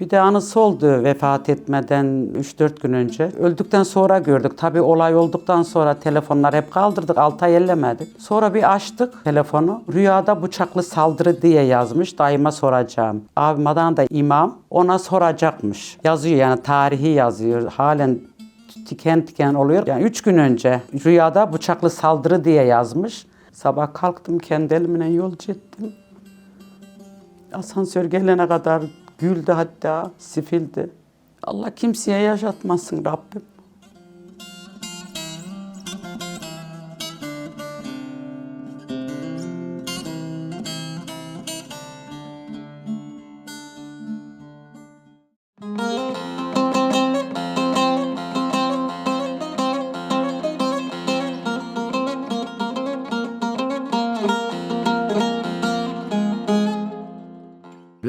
Bir de anısı oldu vefat etmeden 3-4 gün önce. Öldükten sonra gördük. Tabii olay olduktan sonra telefonlar hep kaldırdık. Altay ellemedik. Sonra bir açtık telefonu. Rüyada bıçaklı saldırı diye yazmış. Daima soracağım. Abim Adana'da imam. Ona soracakmış. Yazıyor yani tarihi yazıyor. Halen tiken tiken oluyor. Yani üç gün önce rüyada bıçaklı saldırı diye yazmış. Sabah kalktım kendi elimle yolcu ettim. Asansör gelene kadar güldü hatta, sifildi. Allah kimseye yaşatmasın Rabbim.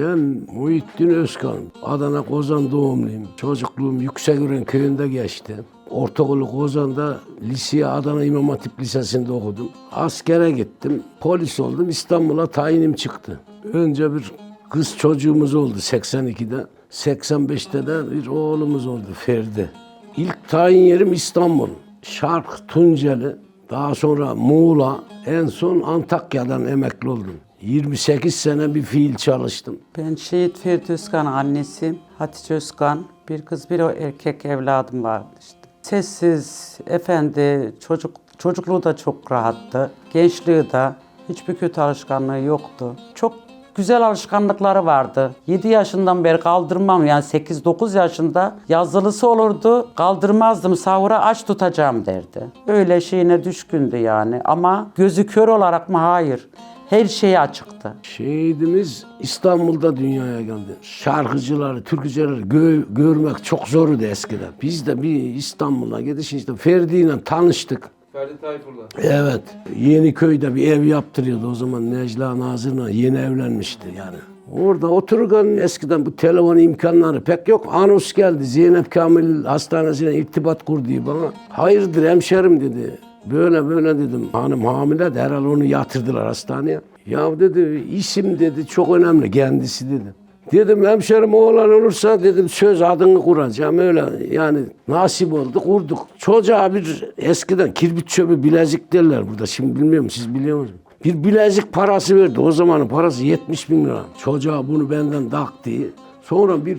Ben Muhittin Özkan. Adana Kozan doğumluyum. Çocukluğum Yüksekören köyünde geçti. Ortaokulu Kozan'da liseye Adana İmam Hatip Lisesi'nde okudum. Askere gittim. Polis oldum. İstanbul'a tayinim çıktı. Önce bir kız çocuğumuz oldu 82'de. 85'te de bir oğlumuz oldu Ferdi. İlk tayin yerim İstanbul. Şark, Tunceli, daha sonra Muğla, en son Antakya'dan emekli oldum. 28 sene bir fiil çalıştım. Ben Şehit Ferdi Özkan annesiyim. Hatice Özkan. Bir kız bir o erkek evladım vardı işte. Sessiz, efendi, çocuk çocukluğu da çok rahattı. Gençliği de hiçbir kötü alışkanlığı yoktu. Çok güzel alışkanlıkları vardı. 7 yaşından beri kaldırmam yani 8-9 yaşında yazılısı olurdu. Kaldırmazdım sahura aç tutacağım derdi. Öyle şeyine düşkündü yani ama gözü kör olarak mı? Hayır. Her şeyi açıktı. Şehidimiz İstanbul'da dünyaya geldi. Şarkıcıları, türkücüleri gö- görmek çok zordu eskiden. Biz de bir İstanbul'a gidiş işte Ferdi ile tanıştık. Ferdi Tayfur'la. Evet. Yeniköy'de bir ev yaptırıyordu o zaman Necla Nazır'la yeni evlenmişti yani. Orada otururken eskiden bu telefon imkanları pek yok. Anons geldi. Zeynep Kamil hastanesine irtibat kurdu bana. Hayırdır hemşerim dedi. Böyle böyle dedim. Hanım hamile de herhalde onu yatırdılar hastaneye. Ya dedi isim dedi çok önemli kendisi dedi. Dedim hemşerim oğlan olursa dedim söz adını kuracağım öyle yani nasip oldu kurduk. Çocuğa bir eskiden kirbit çöpü bilezik derler burada şimdi bilmiyorum siz biliyor musunuz? Bir bilezik parası verdi o zamanın parası 70 bin lira. Çocuğa bunu benden tak. Sonra bir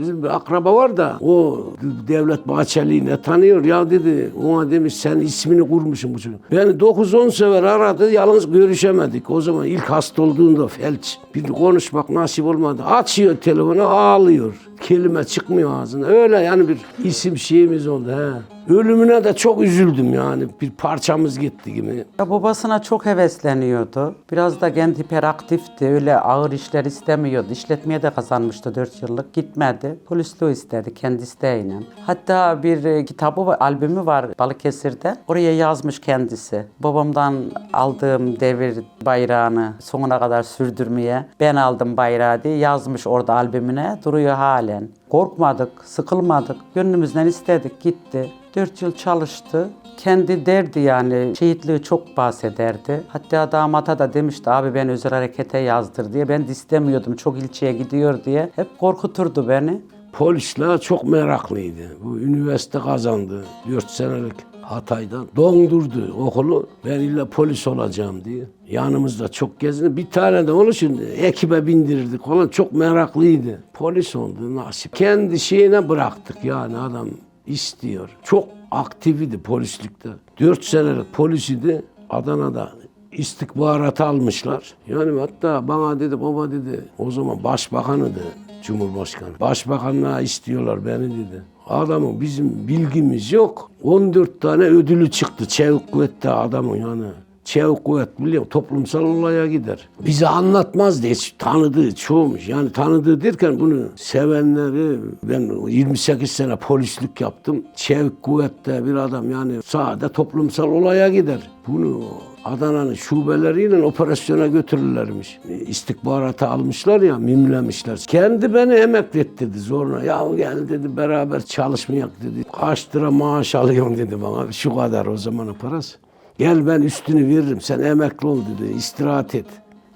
bizim bir akraba var da o Devlet Bahçeli'yi ne tanıyor ya dedi. Ona demiş sen ismini kurmuşsun bu çocuk. Beni 9-10 sefer aradı yalnız görüşemedik. O zaman ilk hasta olduğunda felç. Bir konuşmak nasip olmadı. Açıyor telefonu ağlıyor. Kelime çıkmıyor ağzına. Öyle yani bir isim şeyimiz oldu. He. Ölümüne de çok üzüldüm yani. Bir parçamız gitti gibi. Ya babasına çok hevesleniyordu. Biraz da kendi hiperaktifti. Öyle ağır işler istemiyordu. İşletmeye de kazanmıştı 4 yıllık. Gitmedi. Polisliği istedi kendi isteğiyle. Hatta bir e, kitabı albümü var Balıkesir'de. Oraya yazmış kendisi. Babamdan aldığım devir bayrağını sonuna kadar sürdürmeye ben aldım bayrağı diye yazmış orada albümüne. Duruyor halen. Korkmadık, sıkılmadık. Gönlümüzden istedik, gitti. 4 yıl çalıştı. Kendi derdi yani şehitliği çok bahsederdi. Hatta damata da demişti abi ben özel harekete yazdır diye. Ben de istemiyordum çok ilçeye gidiyor diye. Hep korkuturdu beni. Polisler çok meraklıydı. Bu üniversite kazandı 4 senelik Hatay'da. Dondurdu okulu. Ben illa polis olacağım diye. Yanımızda çok gezindi. Bir tane de onun için ekibe bindirirdik falan. Çok meraklıydı. Polis oldu nasip. Kendi şeyine bıraktık yani adam istiyor. Çok aktifiydi polislikte. 4 senelik polisiydi. Adana'da istihbarat almışlar. Yani hatta bana dedi baba dedi o zaman başbakanıydı Cumhurbaşkanı. Başbakanlığa istiyorlar beni dedi. Adamın bizim bilgimiz yok. 14 tane ödülü çıktı çevik kuvvette adamın yani. Çevik kuvvet musun? toplumsal olaya gider. Bize anlatmazdı hiç tanıdığı çoğumuş. Yani tanıdığı derken bunu sevenleri ben 28 sene polislik yaptım. Çevik kuvvette bir adam yani sahada toplumsal olaya gider. Bunu Adana'nın şubeleriyle operasyona götürürlermiş. İstihbarata almışlar ya, mimlemişler. Kendi beni emekli et dedi zorla. Ya gel dedi beraber çalışmayak dedi. Kaç lira maaş alıyorsun dedi bana. Şu kadar o zamanın parası. Gel ben üstünü veririm sen emekli ol dedi. istirahat et.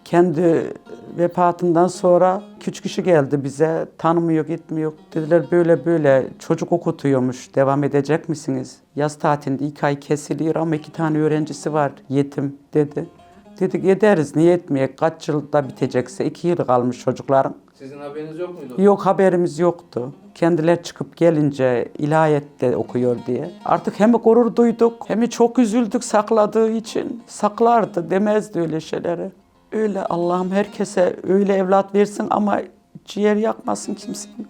Kendi vefatından sonra küçük kişi geldi bize. Tanımıyor, gitmiyor. Dediler böyle böyle çocuk okutuyormuş. Devam edecek misiniz? Yaz tatilinde iki ay kesiliyor ama iki tane öğrencisi var yetim dedi. Dedik ederiz niye etmeyek kaç yılda bitecekse iki yıl kalmış çocukların. Sizin haberiniz yok muydu? Yok haberimiz yoktu. Kendiler çıkıp gelince ilahiyette okuyor diye. Artık hem gurur duyduk hem çok üzüldük sakladığı için. Saklardı demezdi öyle şeyleri. Öyle Allah'ım herkese öyle evlat versin ama ciğer yakmasın kimsenin.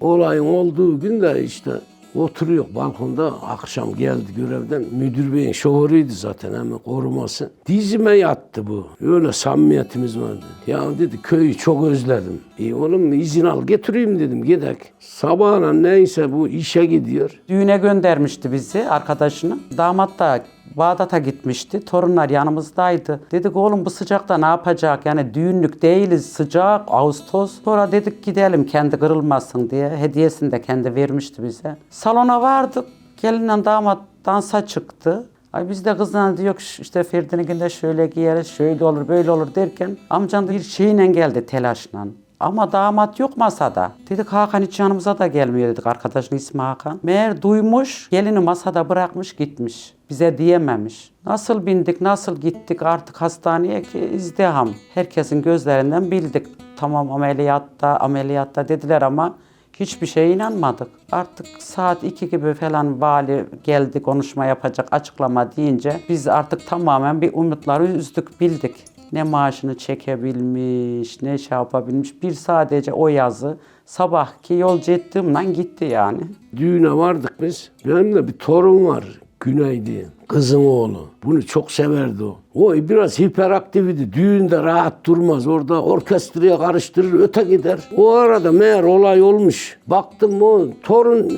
Olayın olduğu gün de işte oturuyor balkonda akşam geldi görevden. Müdür beyin şoförüydü zaten hemen koruması. Dizime yattı bu. Öyle samimiyetimiz vardı. Ya dedi köyü çok özledim. E oğlum izin al getireyim dedim gidek. Sabahına neyse bu işe gidiyor. Düğüne göndermişti bizi arkadaşını. Damat da Bağdat'a gitmişti. Torunlar yanımızdaydı. Dedik oğlum bu sıcakta ne yapacak? Yani düğünlük değiliz sıcak Ağustos. Sonra dedik gidelim kendi kırılmasın diye. Hediyesini de kendi vermişti bize. Salona vardık. Gelinle damat dansa çıktı. Ay biz de kızla diyor işte Ferdi'nin günde şöyle giyeriz, şöyle olur, böyle olur derken amcan da bir şeyle geldi telaşla. Ama damat yok masada. Dedik Hakan hiç yanımıza da gelmiyor dedik arkadaşın ismi Hakan. Meğer duymuş gelini masada bırakmış gitmiş. Bize diyememiş. Nasıl bindik nasıl gittik artık hastaneye ki izdiham. Herkesin gözlerinden bildik. Tamam ameliyatta ameliyatta dediler ama hiçbir şeye inanmadık. Artık saat 2 gibi falan vali geldi konuşma yapacak açıklama deyince biz artık tamamen bir umutları üzdük bildik. Ne maaşını çekebilmiş, ne şey yapabilmiş. Bir sadece o yazı sabahki yolcu ettiğimden gitti yani. Düğüne vardık biz. Benim de bir torun var. Güney diye. Kızın oğlu. Bunu çok severdi o. O biraz hiperaktividi. Düğünde rahat durmaz. Orada orkestraya karıştırır, öte gider. O arada meğer olay olmuş. Baktım o torun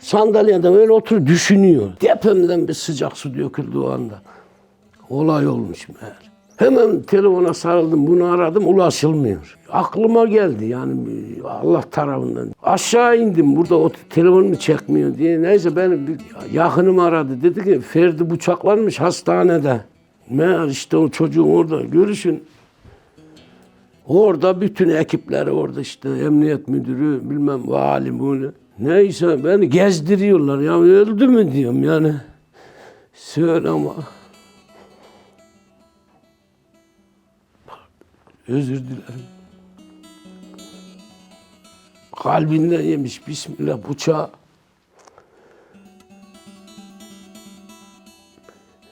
sandalyede öyle oturup düşünüyor. Tepemden bir sıcak su döküldü o anda. Olay olmuş meğer. Hemen telefona sarıldım, bunu aradım, ulaşılmıyor. Aklıma geldi yani Allah tarafından. Aşağı indim, burada o telefon mu çekmiyor diye. Neyse bir yakınım aradı. Dedi ki Ferdi bıçaklanmış hastanede. Meğer işte o çocuğun orada görüşün. Orada bütün ekipler orada işte emniyet müdürü bilmem vali bunu. Neyse beni gezdiriyorlar ya öldü mü diyorum yani. Söyle ama. Özür dilerim. Kalbinden yemiş Bismillah bıçağı.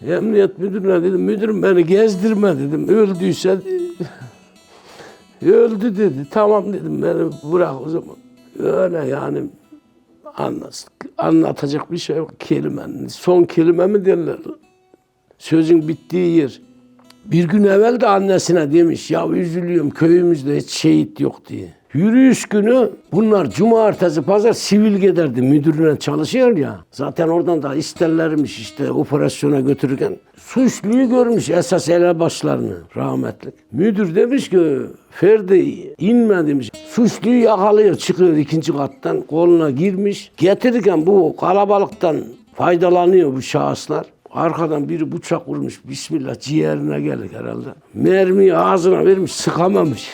Emniyet müdürüne dedim, müdürüm beni gezdirme dedim. Öldüyse öldü dedi. Tamam dedim beni bırak o zaman. Öyle yani anlat, anlatacak bir şey yok kelimenin. Son kelime mi derler? Sözün bittiği yer. Bir gün evvel de annesine demiş ya üzülüyorum köyümüzde hiç şehit yok diye. Yürüyüş günü bunlar cumartesi pazar sivil giderdi müdürüne çalışıyor ya. Zaten oradan da isterlermiş işte operasyona götürürken. Suçluyu görmüş esas elebaşlarını rahmetlik. Müdür demiş ki Ferdi inme demiş. Suçluyu yakalıyor çıkıyor ikinci kattan koluna girmiş. Getirirken bu kalabalıktan faydalanıyor bu şahıslar. Arkadan biri bıçak vurmuş. Bismillah ciğerine geldik herhalde. Mermiyi ağzına vermiş sıkamamış.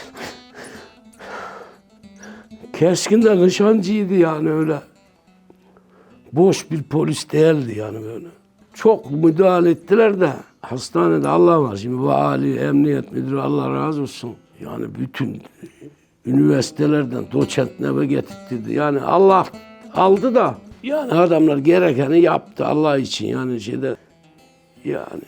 Keskin de nişancıydı yani öyle. Boş bir polis değildi yani böyle. Çok müdahale ettiler de hastanede Allah var. Şimdi vali, emniyet müdürü Allah razı olsun. Yani bütün üniversitelerden doçent neve getirtirdi. Yani Allah aldı da yani adamlar gerekeni yaptı Allah için yani şeyde yani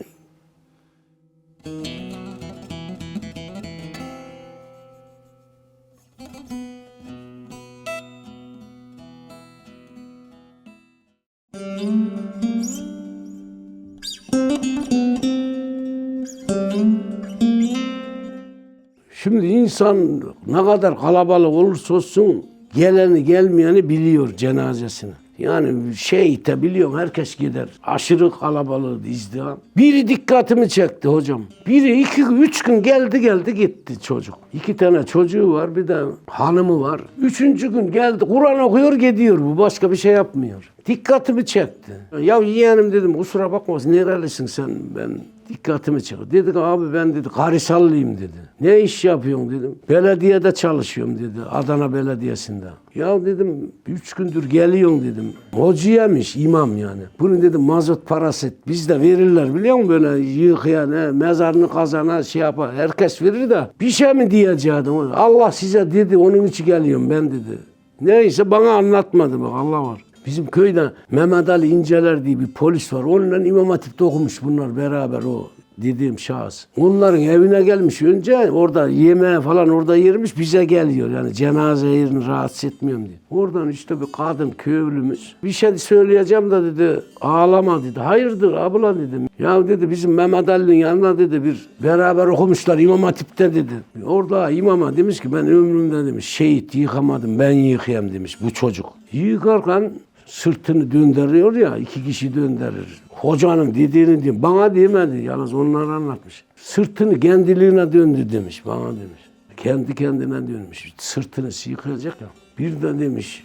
Şimdi insan ne kadar kalabalık olursa olsun geleni gelmeyeni biliyor cenazesini. Yani şey biliyorum herkes gider. Aşırı kalabalık izdiham. Biri dikkatimi çekti hocam. Biri iki, üç gün geldi geldi gitti çocuk. İki tane çocuğu var bir de hanımı var. Üçüncü gün geldi Kur'an okuyor gidiyor bu başka bir şey yapmıyor. Dikkatimi çekti. Ya yeğenim dedim kusura bakma nerelisin sen ben dikkatimi çekti. Dedi ki abi ben dedi Karisallıyım dedi. Ne iş yapıyorsun dedim. Belediyede çalışıyorum dedi. Adana Belediyesi'nde. Ya dedim üç gündür geliyorsun dedim. Hocaymış imam yani. Bunu dedim mazot parası bizde verirler biliyor musun böyle yıkaya ne mezarını kazana şey yapar. Herkes verir de bir şey mi diyeceğim. Allah size dedi onun için geliyorum ben dedi. Neyse bana anlatmadı bak Allah var. Bizim köyde Mehmet Ali İnceler diye bir polis var. Onunla İmam Hatip'te okumuş bunlar beraber o dediğim şahıs. Onların evine gelmiş önce orada yemeğe falan orada yermiş bize geliyor. Yani cenaze yerini rahatsız etmiyorum diye. Oradan işte bir kadın köylümüz. Bir şey söyleyeceğim de dedi ağlama dedi. Hayırdır abla dedim. Ya dedi bizim Mehmet Ali'nin yanına dedi bir beraber okumuşlar İmam Hatip'te dedi. Orada imama demiş ki ben ömrümde demiş şehit yıkamadım ben yıkayayım demiş bu çocuk. Yıkarken sırtını döndürüyor ya iki kişi döndürür. Hocanın dediğini diyeyim. Bana demedi. Yalnız onlar anlatmış. Sırtını kendiliğine döndü demiş. Bana demiş. Kendi kendine dönmüş. Sırtını yıkayacak ya. Bir de demiş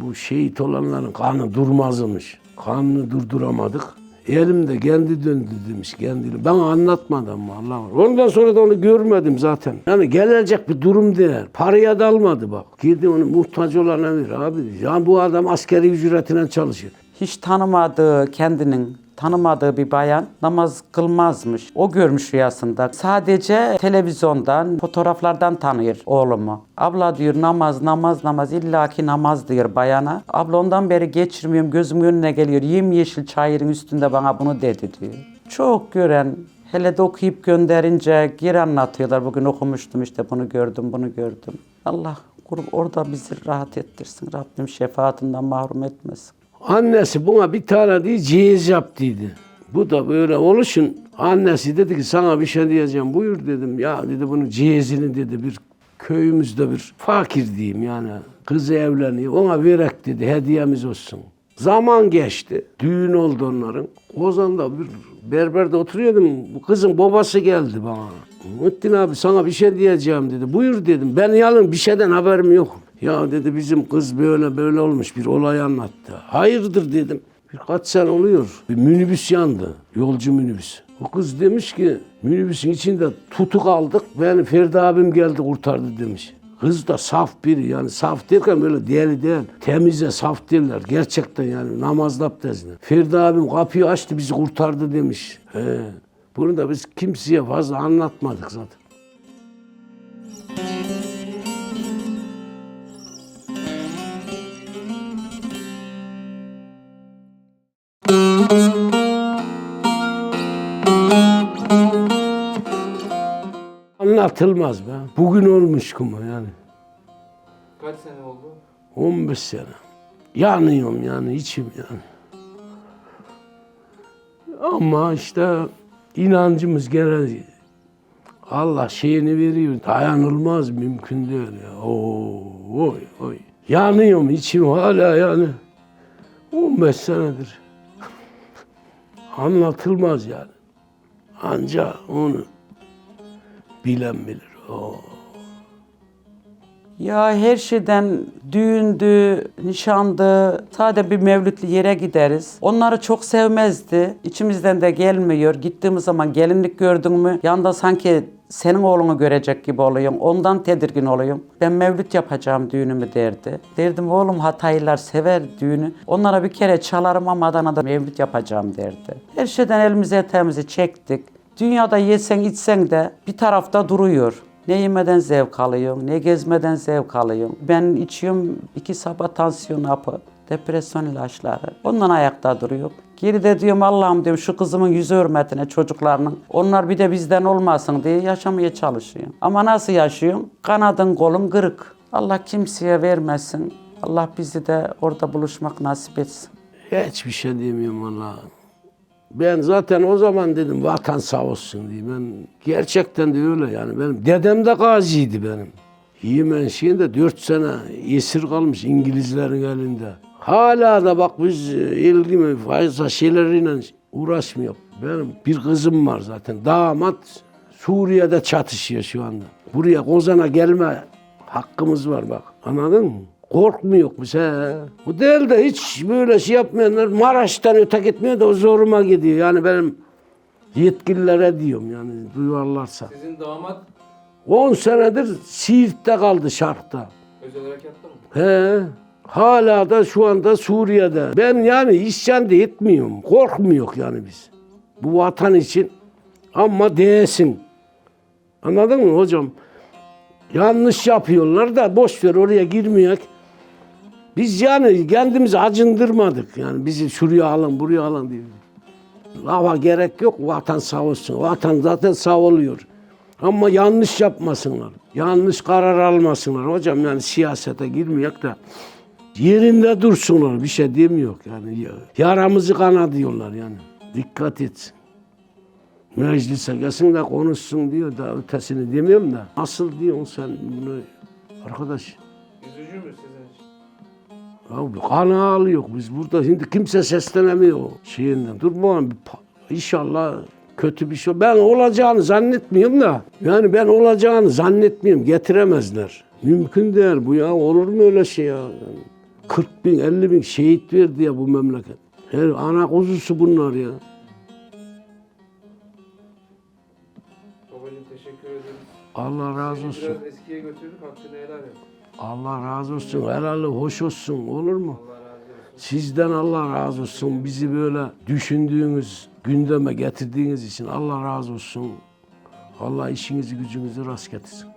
bu şehit olanların kanı durmazmış. Kanını durduramadık. Elimde kendi döndü demiş kendini. Ben anlatmadım Allah var. Ondan sonra da onu görmedim zaten. Yani gelecek bir durum değil. Paraya dalmadı bak. Gidi onu muhtaç olana ver abi. Ya bu adam askeri ücretine çalışıyor. Hiç tanımadığı kendinin tanımadığı bir bayan namaz kılmazmış. O görmüş rüyasında. Sadece televizyondan, fotoğraflardan tanıyor oğlumu. Abla diyor namaz, namaz, namaz. illaki namaz diyor bayana. Abla ondan beri geçirmiyorum. Gözümün önüne geliyor. Yemyeşil çayırın üstünde bana bunu dedi diyor. Çok gören, hele de okuyup gönderince geri anlatıyorlar. Bugün okumuştum işte bunu gördüm, bunu gördüm. Allah orada bizi rahat ettirsin. Rabbim şefaatinden mahrum etmesin. Annesi buna bir tane değil ciğiz yaptıydı. Bu da böyle oluşun annesi dedi ki sana bir şey diyeceğim buyur dedim. Ya dedi bunun cihazini dedi bir köyümüzde bir fakir diyeyim yani kızı evleniyor ona verek dedi hediyemiz olsun. Zaman geçti. Düğün oldu onların. Ozan'da bir berberde oturuyordum. Bu kızın babası geldi bana. Muhittin abi sana bir şey diyeceğim dedi. Buyur dedim. Ben yalın bir şeyden haberim yok. Ya dedi bizim kız böyle böyle olmuş bir olay anlattı. Hayırdır dedim. Birkaç sene oluyor. Bir minibüs yandı. Yolcu minibüs. O kız demiş ki minibüsün içinde tutuk aldık. Ben Ferdi abim geldi kurtardı demiş. Kız da saf biri yani saf derken böyle deli değil. Temize saf değiller. Gerçekten yani namazda abdestine. Ferdi abim kapıyı açtı bizi kurtardı demiş. He. Bunu da biz kimseye fazla anlatmadık zaten. Anlatılmaz be. Bugün olmuş kuma yani. Kaç sene oldu? 15 sene. Yanıyorum yani içim yani. Ama işte inancımız gene Allah şeyini veriyor. Dayanılmaz mümkün değil ya. Oo, oy oy. Yanıyorum içim hala yani. 15 senedir. Anlatılmaz yani. Anca onu bilen bilir. Oo. Ya her şeyden düğündü, nişandı, sadece bir mevlütlü yere gideriz. Onları çok sevmezdi. İçimizden de gelmiyor. Gittiğimiz zaman gelinlik gördün mü yanda sanki senin oğlunu görecek gibi oluyorum. Ondan tedirgin oluyorum. Ben mevlüt yapacağım düğünümü derdi. Derdim oğlum Hataylılar sever düğünü. Onlara bir kere çalarım ama Adana'da mevlüt yapacağım derdi. Her şeyden elimize eteğimizi çektik. Dünyada yesen içsen de bir tarafta duruyor. Ne yemeden zevk alıyorum, ne gezmeden zevk alıyorum. Ben içiyorum iki sabah tansiyon hapı, depresyon ilaçları. Ondan ayakta duruyor. Geride diyorum Allah'ım diyorum şu kızımın yüzü hürmetine çocuklarının. Onlar bir de bizden olmasın diye yaşamaya çalışıyorum. Ama nasıl yaşıyorum? Kanadın kolun kırık. Allah kimseye vermesin. Allah bizi de orada buluşmak nasip etsin. Hiçbir şey demiyorum valla. Ben zaten o zaman dedim vatan sağ olsun diye. Ben gerçekten de öyle yani. Benim dedem de gaziydi benim. Yemen şeyinde dört sene esir kalmış İngilizlerin elinde. Hala da bak biz e, ilgimi fazla şeylerle uğraşmıyor. Benim bir kızım var zaten. Damat Suriye'de çatışıyor şu anda. Buraya Kozan'a gelme hakkımız var bak. Anladın mı? Korkmuyor biz he. Bu değil de hiç böyle şey yapmayanlar Maraş'tan öte gitmiyor da o zoruma gidiyor. Yani benim yetkililere diyorum yani duyarlarsa. Sizin damat 10 senedir Siirt'te kaldı Şark'ta. özel harekatta mı? He. Hala da şu anda Suriye'de. Ben yani isyan da etmiyorum. Korkmuyor yani biz. Bu vatan için ama değsin. Anladın mı hocam? Yanlış yapıyorlar da boş ver oraya girmeyek. Biz yani kendimizi acındırmadık. Yani bizi şuraya alın, buraya alın diye. Lava gerek yok. Vatan sağ olsun. Vatan zaten sağ oluyor. Ama yanlış yapmasınlar. Yanlış karar almasınlar. Hocam yani siyasete girmeyek de yerinde dursunlar. Bir şey demiyor yani. Yaramızı kana diyorlar yani. Dikkat et. Meclise gelsin de konuşsun diyor da ötesini demiyorum da. Nasıl diyorsun sen bunu arkadaş? Üzücü mü sizin için? Ya kana alıyor biz burada şimdi kimse seslenemiyor şeyinden. Dur bakalım bir pa- inşallah kötü bir şey. Ben olacağını zannetmiyorum da. Yani ben olacağını zannetmiyorum. Getiremezler. Mümkün değil bu ya. Olur mu öyle şey ya? Yani 40 bin, 50 bin şehit verdi ya bu memleket. Her ana kuzusu bunlar ya. Babacığım teşekkür ederiz. Allah razı olsun. biraz eskiye götürdük hakkını helal et. Allah razı olsun. Helalı hoş olsun. Olur mu? Sizden Allah razı olsun. Bizi böyle düşündüğünüz, gündeme getirdiğiniz için Allah razı olsun. Allah işinizi gücünüzü rast getirsin.